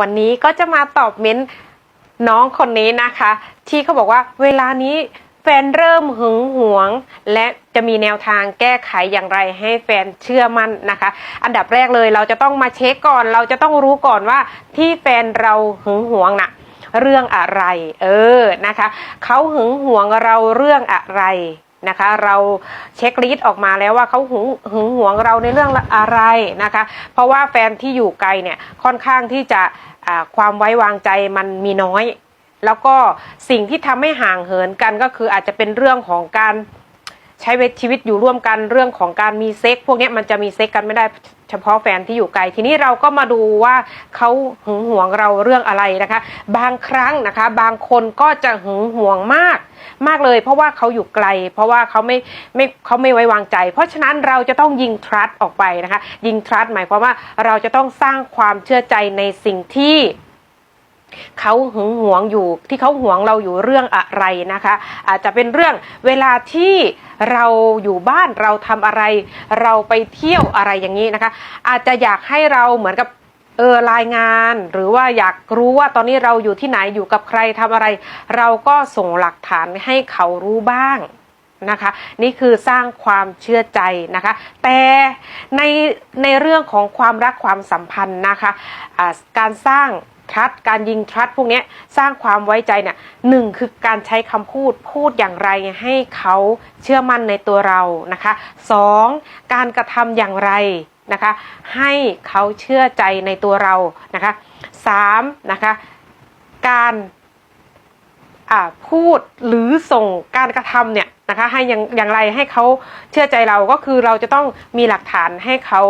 วันนี้ก็จะมาตอบเม้นต์น้องคนนี้นะคะ ที่เขาบอกว่าเวลานี้แฟนเริ่มหึงหวง และจะมีแนวทางแก้ไขอย่างไรให้แฟนเชื่อมั่นนะคะ อันดับแรกเลยเราจะต้องมาเช็คก่อน เราจะต้องรู้ก่อนว่าที่แฟนเราหึงหวงน่ะเรื่องอะไร เออนะคะเขาหึงหวงเราเรื่องอะไร นะคะ เราเช็คลิสต์ออกมาแล้วว่าเขาหึงหึงหวงเราในเรื่องอะไรนะคะ เพราะว่าแฟนที่อยู่ไกลเนี่ยค่อนข้างที่จะความไว้วางใจมันมีน้อย แล้วก็สิ่งที่ทำให้ห่างเหินกันก็คืออาจจะเป็นเรื่องของการ ใช้ชีวิตอยู่ร่วมกันเรื่องของการมีเซ็กพวกนี้มันจะมีเซ็กกันไม่ได้เฉพาะแฟนที่อยู่ไกล ทีนี้เราก็มาดูว่าเขาหึงหวงเราเรื่องอะไรนะคะ บางครั้งนะคะ บางคนก็จะหึงหวงมากมากเลย เพราะว่าเขาอยู่ไกล เพราะว่าเขาไม่ไม่เขาไม่ไว้วางใจ เพราะฉะนั้นเราจะต้องยิงทรัสออกไปนะคะ ยิงทรัสหมายความว่าเราจะต้องสร้างความเชื่อใจในสิ่งที่ เขาหึงหวงอยู่ ที่เขาหวงเราอยู่เรื่องอะไรนะคะ อาจจะเป็นเรื่องเวลาที่เราอยู่บ้านเราทำอะไร เราไปเที่ยวอะไรอย่างนี้นะคะ อาจจะอยากให้เราเหมือนกับเออรายงานหรือว่าอยากรู้ว่าตอนนี้เราอยู่ที่ไหนอยู่กับใครทำอะไร เราก็ส่งหลักฐานให้เขารู้บ้างนะคะ นี่คือสร้างความเชื่อใจนะคะ แต่ในในเรื่องของความรักความสัมพันธ์นะคะะการสร้าง รัสการยิงทรัสพวกนี้สร้างความไว้ใจเนี่ยหนึ่งคือการใช้คำพูดพูดอย่างไรให้เขาเชื่อมั่นในตัวเรานะคะสองการกระทำอย่างไรนะคะให้เขาเชื่อใจในตัวเรานะคะสามนะคะการอ่าพูดหรือส่งการกระทำเนี่ยนะคะให้อย่างอย่างไรให้เขาเชื่อใจเราก็คือเราจะต้องมีหลักฐานให้เขา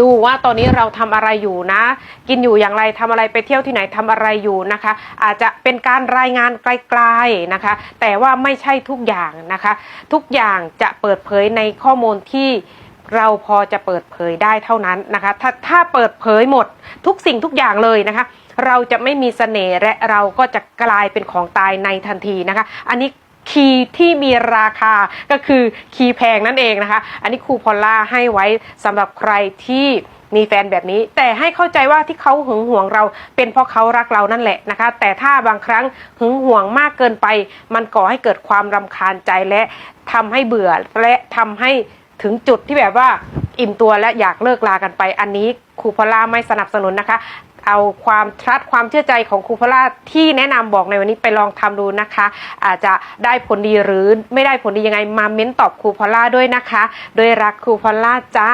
ดูว่าตอนนี้เราทำอะไรอยู่นะ กินอยู่อย่างไรทำอะไรไปเที่ยวที่ไหนทำอะไรอยู่นะคะ อาจจะเป็นการรายงานไกลๆนะคะ แต่ว่าไม่ใช่ทุกอย่างนะคะ ทุกอย่างจะเปิดเผยในข้อมูลที่เราพอจะเปิดเผยได้เท่านั้นนะคะ ถ้าถ้าเปิดเผยหมดทุกสิ่งทุกอย่างเลยนะคะ เราจะไม่มีเสน่ห์และเราก็จะกลายเป็นของตายในทันทีนะคะ อันนี้ คีย์ที่มีราคาก็คือคีย์แพงนั่นเองนะคะ อันนี้ครูพอลล่าให้ไว้สำหรับใครที่มีแฟนแบบนี้ แต่ให้เข้าใจว่าที่เขาหึงหวงเรา เป็นเพราะเขารักเรานั่นแหละนะคะ แต่ถ้าบางครั้งหึงหวงมากเกินไป มันก่อให้เกิดความรำคาญใจและทำให้เบื่อและทำให้ถึงจุดที่แบบว่าอิ่มตัวและอยากเลิกลากันไป อันนี้ครูพอลล่าไม่สนับสนุนนะคะ เอาความทรัสความเชื่อใจของครูพลาที่แนะนำบอกในวันนี้ไปลองทำดูนะคะ อาจจะได้ผลดีหรือไม่ได้ผลดียังไงมาเม้นตอบครูพลาด้วยนะคะ โดยรักครูพลาจ้า